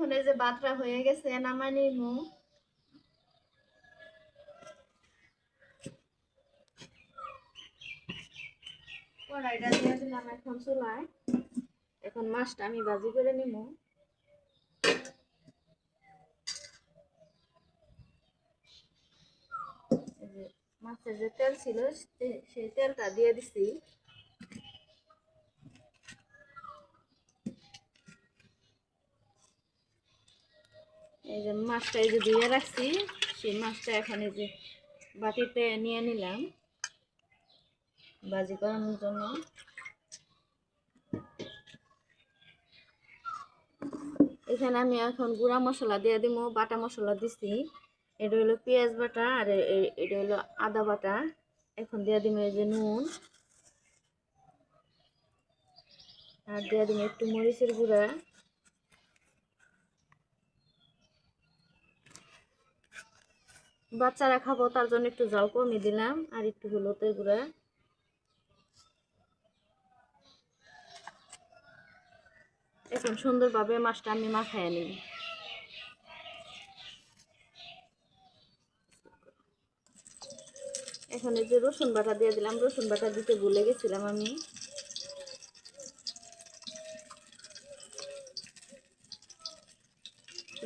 এখন এই যে বাতরা হয়ে গেছে নামাই নিমু কড়াইটা দিয়ে এখন মাছটা আমি ভাজি করে নিমু মাছের যে তেল ছিল সেই তেলটা দিয়ে দিছি। এই যে মাছটা এই যে ধুয়ে রাখছি, সেই মাছটা এখন এই যে বাটিতে নিয়ে নিলাম ভাজি করানোর জন্য। এখানে আমি এখন গুঁড়া মশলা দিয়ে দিব, বাটা মশলা দিছি। এটা হলো পেঁয়াজ বাটা আর এটা হলো আদা বাটা। এখন দিয়ে দিব এই যে নুন। আর দিয়ে দিব একটু মরিচের গুঁড়া। বাচ্চারা খাব, তার জন্য একটু জল কমিয়ে দিলাম, আর একটু হলুদের গুঁড়া। এখন সুন্দরভাবে মাছটা আমি মাখায় নিই। এখন এই যে রসুন বাটা দিয়ে দিলাম, রসুন বাটা দিতে ভুলে গেছিলাম আমি।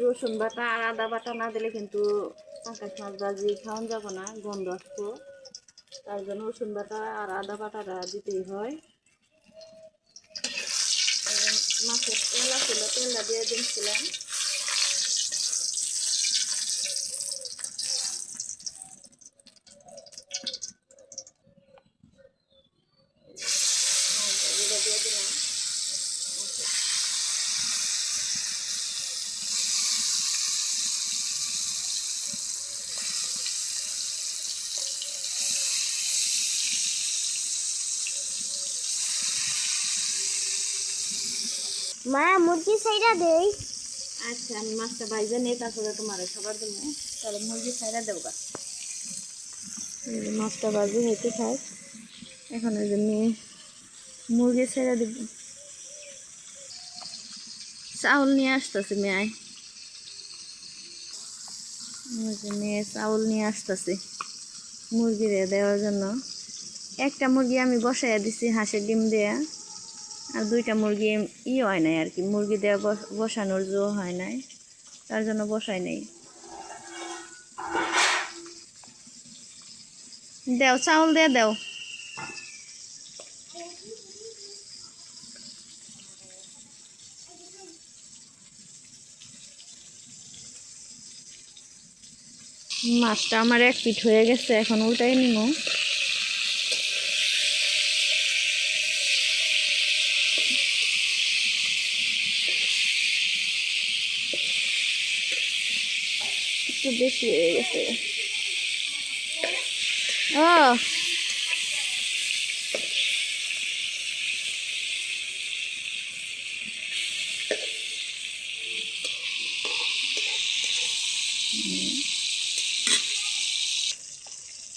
রসুন বাটা আর আদা বাটা না দিলে কিন্তু পাঙ্কাশ মাছ ভাজি খাওয়ান যাব না, গন্ধ আসব। তার জন্য রসুন বাটা আর আদা বাটাটা দিতেই হয়। মাছের তেল ছিল তেলটা দিয়ে দিয়েছিলাম মাছটা দিয়ে দিলাম মা, মুরগি সাইডা দেই। আচ্ছা আমি মাছটা বাইজে নিয়ে তারপরে তোমার খাবার দেবো তাহলে মুরগি ছাইড়া দেবো মাছটা বাজি হইতে থাক এখন এই যে মেয়ে মুরগি ছেড়ে দিব। চাউল নিয়ে আসতেছে মেয়ে ওই মেয়ে চাউল নিয়ে আসতেছে মুরগিরে দেওয়ার জন্য। একটা মুরগি আমি বসাইয়া দিছি, হাঁসের ডিম দেয়া। আর দুইটা মুরগি ই হয় নাই আর কি। মুরগি দেওয়া বস- বসানোর জো হয় নাই, তার জন্য বসাই নাই। দেও, চাউল দিয়ে দেও। মাছটা আমার এক পিঠ হয়ে গেছে, এখন উল্টাই নিব একটু বেশি হয়ে গেছে।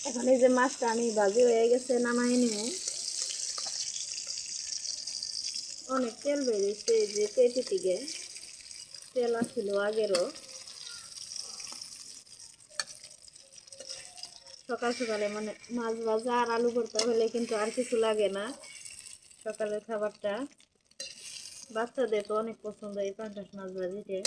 এখন এই যে মাছটা আমি ভাজি হয়ে গেছে, নামাই নিয়ে অনেক তেল বেরিয়েছে এই যে পেটি থেকে। তেল আসছিল আগেরও। সকাল সকালে মানে মাছ ভাজা আর আলু ভর্তা হলে কিন্তু আর কিছু লাগে না। সকালের খাবারটা বাচ্চাদের তো অনেক পছন্দ এই পাঙ্কাশ মাছ ভাজিতে।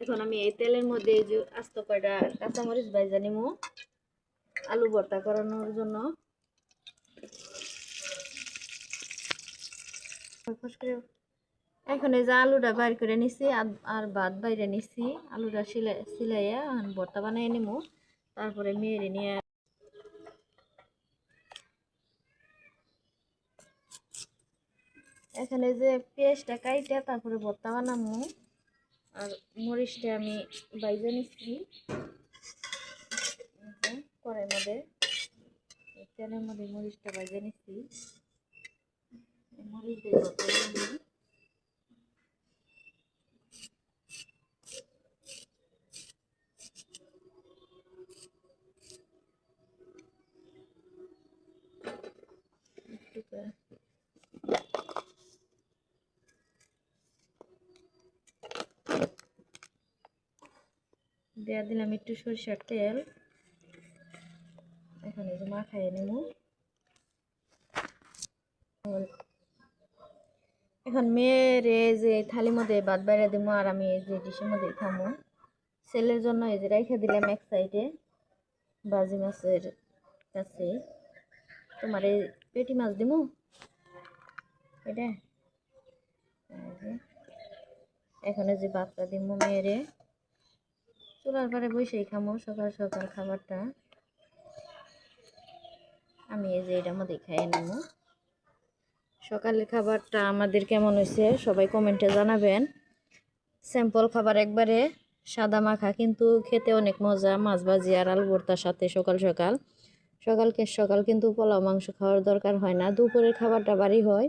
এখন আমি এই তেলের মধ্যে যে আস্ত কয়টা কাঁচামরিচ ভাজা নিমু, আলু ভর্তা করানোর জন্য। এখন এই যে আলুটা বাইর করে নিছি, আর- ভাত বাইরে নিছি। আলুটা সিলাই, সিলাইয়া ভর্তা বানাই নিমু। তারপরে মেয়েরে নিয়ে এখানে যে পেঁয়াজটা কাইটা, তারপরে ভর্তা বানামু। আর মরিচটা আমি বাইজে নিচ্ছি কড়াইয়ের মধ্যে, তেলের মধ্যে মরিচটা বাইজে নিচ্ছি মরিচ দিয়ে ভর্তা বানাবো। একটু করে দেওয়া দিলাম একটু সরিষার তেল। এখন এই যে নেব। এখন মেয়ের এই যে থালির মধ্যে ভাত বাইরে দিব আর আমি এই যে ডিশের মধ্যে খামো। ছেলের জন্য এই যে রেখে দিলাম এক সাইডে বাজি মাছের কাছে। তোমার এই পেটি মাছ দিব এটা? এখন যে ভাতটা দিব মেয়েরে চুলার পরে বসেই খামো, সকাল সকাল খাবারটা। আমি এই যে এটার মধ্যে খাইয়ে নেব সকালের খাবারটা আমাদের কেমন হয়েছে সবাই কমেন্টে জানাবেন। স্যাম্পল খাবার একবারে সাদা মাখা, কিন্তু খেতে অনেক মজা, মাছ ভাজি আর আলু ভর্তার সাথে সকাল সকাল। সকালকে সকাল কিন্তু পোলাও, মাংস খাওয়ার দরকার হয় না। দুপুরের খাবারটা বাড়ি হয়,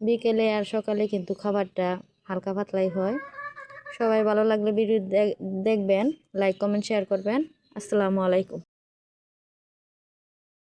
বিকেলে আর সকালে কিন্তু খাবারটা হালকা পাতলাই হয়। সবাই ভালো লাগলে ভিডিও দেখ- দেখবেন লাইক কমেন্ট শেয়ার করবেন। আসসালামু আলাইকুম।